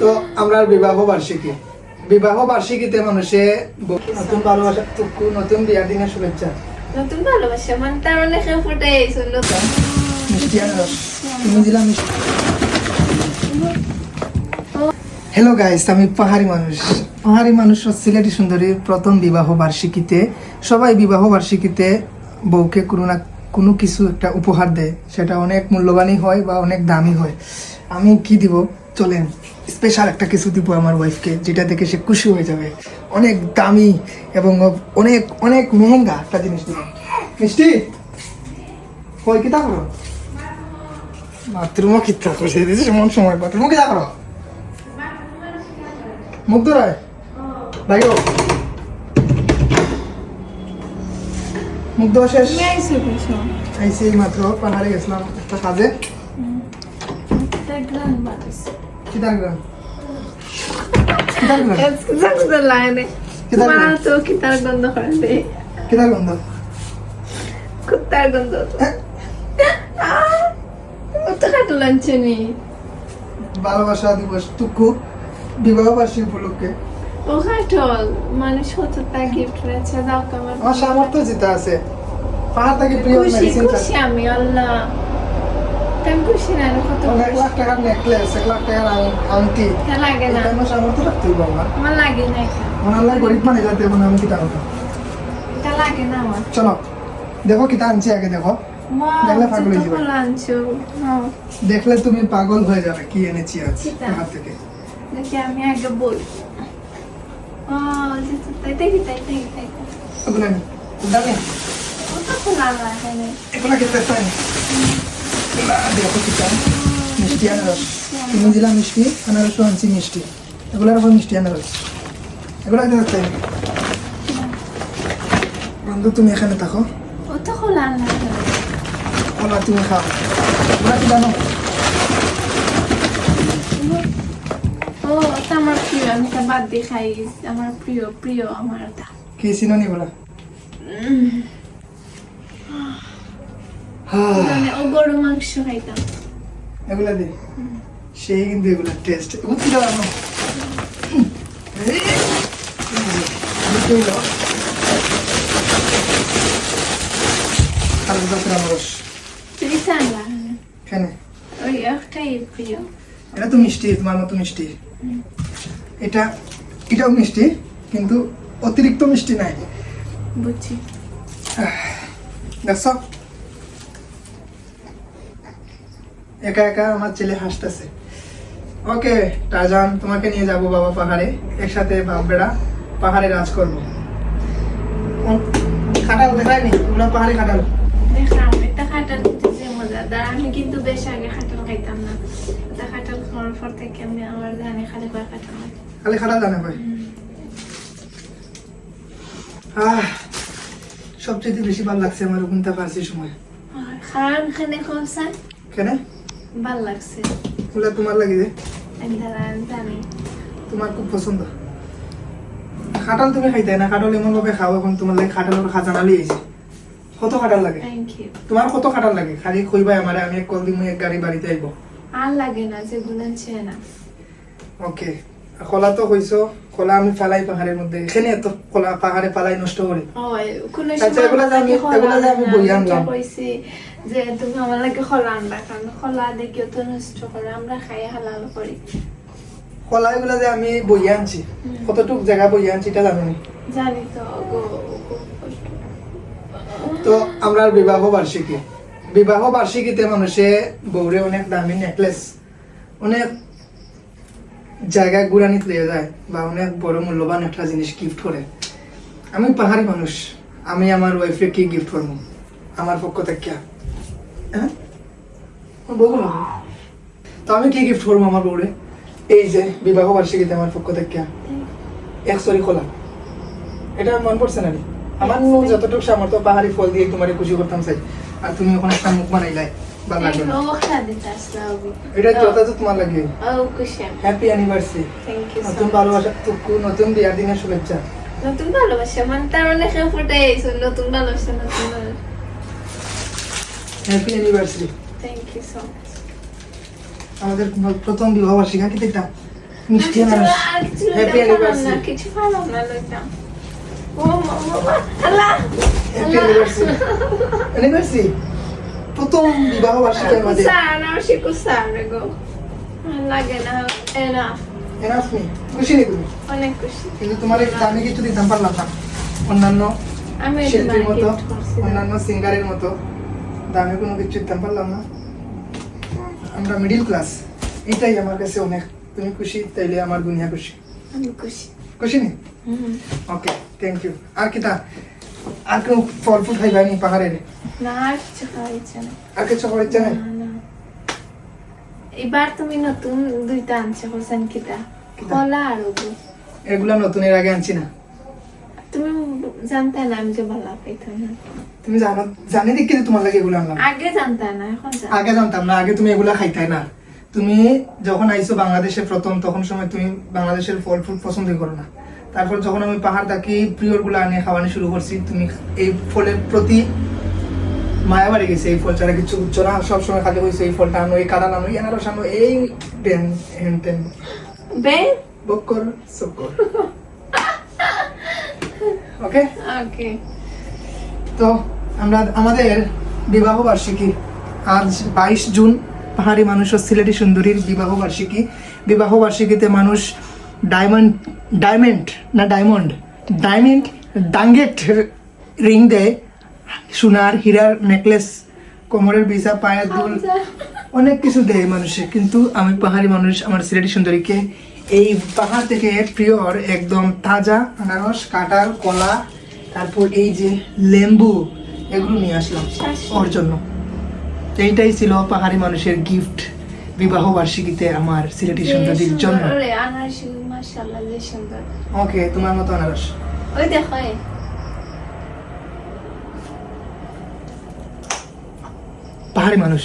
তো আমরা বিবাহ বার্ষিকী। বিবাহ বার্ষিকীতে মানুষে নতুন ভালোবাসা নতুন বিয়ার দিনের শুভেচ্ছা। নতুন ভালোবাসা মানে তার মানে ফুটে মিষ্টি তুমি দিলাম হ্যালো গাইস আমি পাহাড়ি মানুষ। পাহাড়ি মানুষ সিলেটি সুন্দরীর প্রথম বিবাহ বার্ষিকীতে সবাই বিবাহ বার্ষিকীতে বউকে কোনো না কোনো কিছু একটা উপহার দেয়। সেটা অনেক মূল্যবানই হয় বা অনেক দামি হয়। আমি কি দিব? চলেন। স্পেশাল একটা কিছু দিব আমার ওয়াইফকে যেটা দেখে সে খুশি হয়ে যাবে। অনেক দামি এবং অনেক অনেক মেহেঙ্গা একটা জিনিস দিব। মিষ্টি? কই কিতা করো? বাথরুমও কিতা করছে দিদিস এমন সময় বাথরুমও কিতা করো? মুখ ধরায় ভাইও মুখ ধোয়া শেষ? আইসি মাত্র পাহাড়ে গেছিলাম একটা কাজে। তার গ্রাম তোমার তো গন্ধ দে কিতার গন্ধ কুত্তার গন্ধ তো খাটো লাগছে নি ভালোবাসা দিবস টুকু বিবাহ বার্ষিকী উপলক্ষে ও খাটল মানে সততা গিফট রয়েছে দাও তো আমার সামর্থ্য যেটা আছে পাহাড় থেকে প্রিয় মেডিসিন আমি আল্লাহ আমি খুশি না কত এক লাখ টাকার নেকলেস এক লাখ টাকার আংটি। লাগে না। আমার সামর্থ্য রাখতে হবে আমার। লাগে না মনে হয় গরিব মানে যাতে মনে আমি কথা এটা লাগে না আমার। চলো দেখো কিতা আনছি আগে দেখো। দেখলে পাগল হয়ে যাবে। দেখলে তুমি পাগল হয়ে যাবে কি এনেছি আজ? পাহাড় থেকে। দেখি আমি আগে বল ও তাই তাই তাই তাই। তাই ওগুলো দামি ওটা খোলা লাগে এগুলো খেতে চাই। দেখো কিতা মিষ্টি আনারস। তুমি দিলাম মিষ্টি আনারস আনছি মিষ্টি। এগুলোর উপর মিষ্টি আনারস। এগুলো খেতে চাই বন্ধু তুমি এখানে থাকো। খোলা তুমি খাও। এগুলো কি জানো? ও আমার প্রিয়। আমি তা বাদ দিয়ে খাই। আমার প্রিয় প্রিয় আমার কি চিনি বলা? হ্যাঁ মানে ও গরু মাংস খাইতাম। এগুলা দে। সেই কিন্তু এগুলা টেস্ট বুঝতে এটা তো মিষ্টি তোমার মতো মিষ্টি। এটা এটাও মিষ্টি কিন্তু অতিরিক্ত মিষ্টি নাই। বুঝছি। দেখছ? একা একা আমার ছেলে হাসতেছে। ওকে টারজান তোমাকে নিয়ে যাব বাবা পাহাড়ে। একসাথে বাপ বেড়া পাহাড়ে রাজ করব। খাটাল দেখায়নি? পাহাড়ে খাটাল। দেখলাম এটা খাটাল যে মজাদার আমি কিন্তু বেশ আগে খাটাল খাইতাম না। খাটাল খাওয়ার পর থেকে আমি আমার জানি খালি খাটাল খালি খাটাল জানে ভাই আহ সবচেয়ে বেশি ভালো লাগছে আমার ওখানটা ফার্সি সময়। খানে কেন? ভালো লাগছে। ওগুলা তোমার লাগে যে তোমার খুব পছন্দ। খাটাল তুমি খাইতে না? খাটাল এমন ভাবে খাও এখন তোমার লাগে খাটালের খাজানা লিয়েছে কত খাটাল লাগে? তোমার কত খাটাল লাগে? খালি কইবাই আমারে আমি এক কল দিমু এক গাড়ি বাড়িতে আইব। আর লাগে না যেগুলো আছে না ওকে। খোলা তো কইছো খোলা আমি ফালাই পাহাড়ের মধ্যে। এখানে এত খোলা পাহাড়ে ফালাই নষ্ট করি। আচ্ছা, এগুলা যে আমি- এগুলা যে আমি বই আনলাম। যে তুমি আমার লাগে খোলা আনবা কারণ খোলা দেখে তো নষ্ট করে আমরা খাই হালাল করি। খোলা এগুলা যে আমি বইয়ে আনছি কতটুক জায়গা বইয়ে আনছি এটা জানো? জানি তো। তো আমরা বিবাহ বার্ষিকী বিবাহ বার্ষিকীতে মানুষে বউরে অনেক দামি নেকলেস অনেক জায়গায় ঘুরানিত লিয়ে যায় বা অনেক বড় মূল্যবান একটা জিনিস গিফট করে। আমি পাহাড়ি মানুষ আমি আমার ওয়াইফে কি গিফট করব? আমার পক্ষ থেকে। হ্যাঁ। তো আমি কি গিফট করব আমার বউরে? এই যে বিবাহ বার্ষিকীতে আমার পক্ষ থেকে। এক সরি খোলা। এটা মন পড়ছে না আমার নো যতটুকু সামর্থ্য পাহাড়ি ফল দিয়ে তোমার খুশি করতাম চাই। আর তুমি ওখানে একটা মুখ বানাইলাই এটা যথা তোমার লাগে। ও হ্যাপি অ্যানিভার্সারি নতুন ভালোবাসা নতুন বিয়ার দিনের শুভেচ্ছা। নতুন ভালোবাসা মানে তার মানে কেউ ফুটে নতুন ভালোবাসা নতুন ভালোবাসা। Happy anniversary thank you so much আমাদের প্রথম বিবাহ বার্ষিকী কি দেখতাম মিষ্টি আর হ্যাপি অ্যানিভার্সারি কিছু পারলাম না লইতাম। ও মা, আল্লাহ, হ্যাপি অ্যানিভার্সারি অ্যানিভার্সারি প্রথম বিবাহ আমাদের। কুসার, আমার সে কুসার গো। লাগে না, enough, এনাফ নি খুশি নেই তুমি? অনেক খুশি। কিন্তু তোমার দামি কিছু দিতাম পারলাম না। অন্যান্য শিল্পীর মতো অন্যান্য সিঙ্গারের মতো। দামি কোনো কিছু দিতাম পারলাম না। আমরা মিডিল ক্লাস এটাই আমার কাছে অনেক। তুমি খুশি তাইলে আমার দুনিয়া খুশি। খুশি। খুশি নেই ওকে থ্যাংক ইউ আর কিতা আর কেউ ফল ফুল খাইবা নি পাহাড়ের না, আর কিছু খাওয়ার ইচ্ছা নেই। আর কিছু খাওয়ার ইচ্ছা নেই? না, না। এবার তুমি নতুন দুইটা আনছো হোসেন কিতা? কলা আর এগুলা নতুন এর আগে আনছি না। তুমি জানতে না আমি যে ভালো পাইতাম না। তুমি জানো জানি দেখি যে তোমার লাগে এগুলো আনলাম? আগে জানতে না এখন আগে জানতাম না আগে তুমি এগুলা খাইতাই না। তুমি যখন আইছো বাংলাদেশে প্রথম তখন সময় তুমি বাংলাদেশের ফল ফ্রুট পছন্দই করো না। তারপর যখন আমি পাহাড় থাকি প্রিয়রগুলো আনে খাওয়ানো শুরু করছি তুমি এই ফলের প্রতি মায়া বাড়ি গেছে। এই ফল ছাড়া কিছু উচ্চ না সবসময় খালি হয়েছে এই ফলটা আনো এই কাঁড়া আনো এই আনারস আনো এই টেন বে? বক্কর সকর ওকে ওকে তো আমরা আমাদের বিবাহ বার্ষিকী আজ বাইশ জুন পাহাড়ি মানুষ ও সিলেটি সুন্দরীর বিবাহ বার্ষিকী। বিবাহ বার্ষিকীতে মানুষ ডায়মন্ড ডায়মন্ড না ডায়মন্ড ডায়মন্ড ডাঙ্গেট রিং দেয়। সোনার হীরার নেকলেস কোমরের বিছা পায়ের দুল অনেক কিছু দেয় মানুষে। কিন্তু আমি পাহাড়ি মানুষ আমার সিলেটি সুন্দরীকে এই পাহাড় থেকে পিওর একদম তাজা আনারস কাঁঠাল কলা তারপর এই যে লেম্বু এগুলো নিয়ে আসলাম ওর জন্য। এইটাই ছিল পাহাড়ি মানুষের গিফট বিবাহ বার্ষিকীতে আমার সিলেটি সুন্দরীর জন্য। ওকে তোমার মতো আনারস। ওই দেখো পাহাড়ি মানুষ।